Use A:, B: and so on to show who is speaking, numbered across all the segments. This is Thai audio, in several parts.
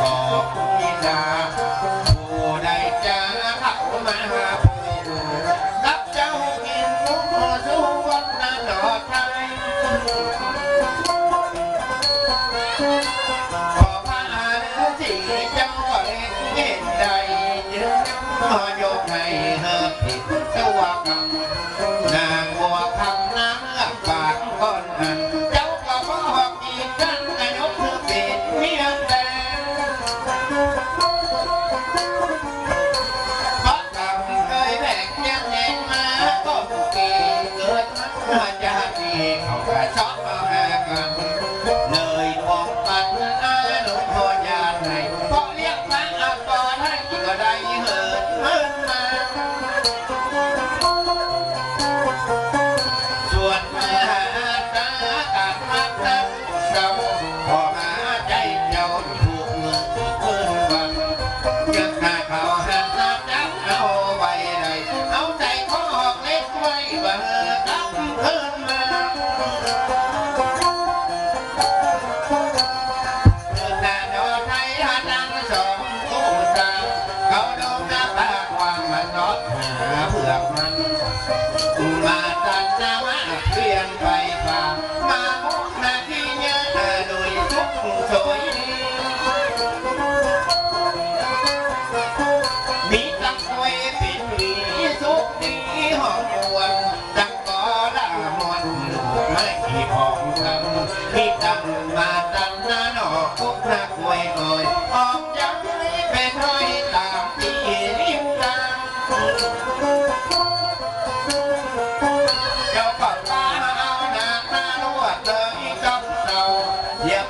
A: บอกพิจาผู้ใดจะขับมาหารับเจ้ากินนุขสู้วันนั้กไทยขอพระอจีเจ้าเล่นเห็ยืนน้ำมอยให้เฮอผิดเว่า 很强啊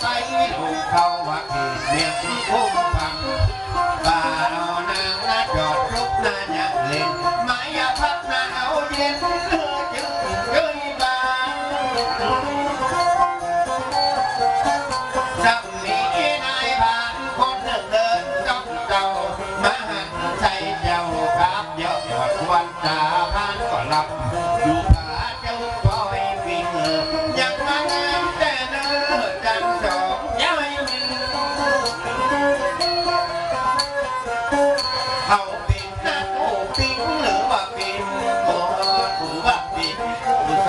A: ไว้ถูกเขาว่าเขตเมียงคุ้มพังป่านางนาจอดลุนานยะเล่นไม้ยากนอาเย็น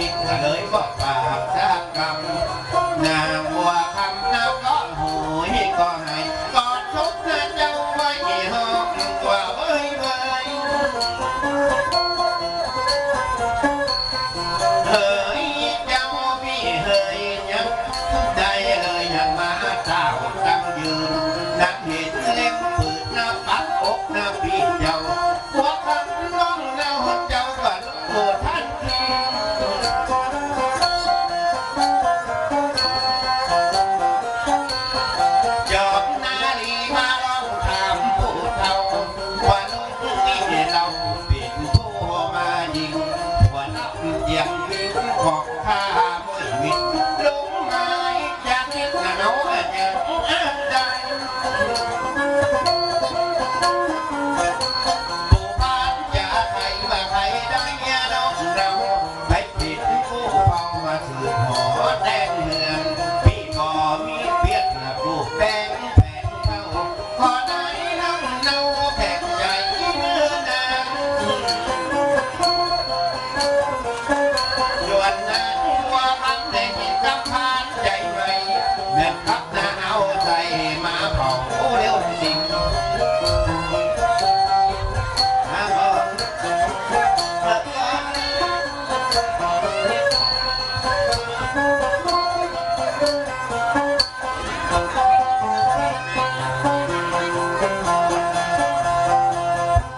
A: ดินเสนยบอกปราบสร้างกรรม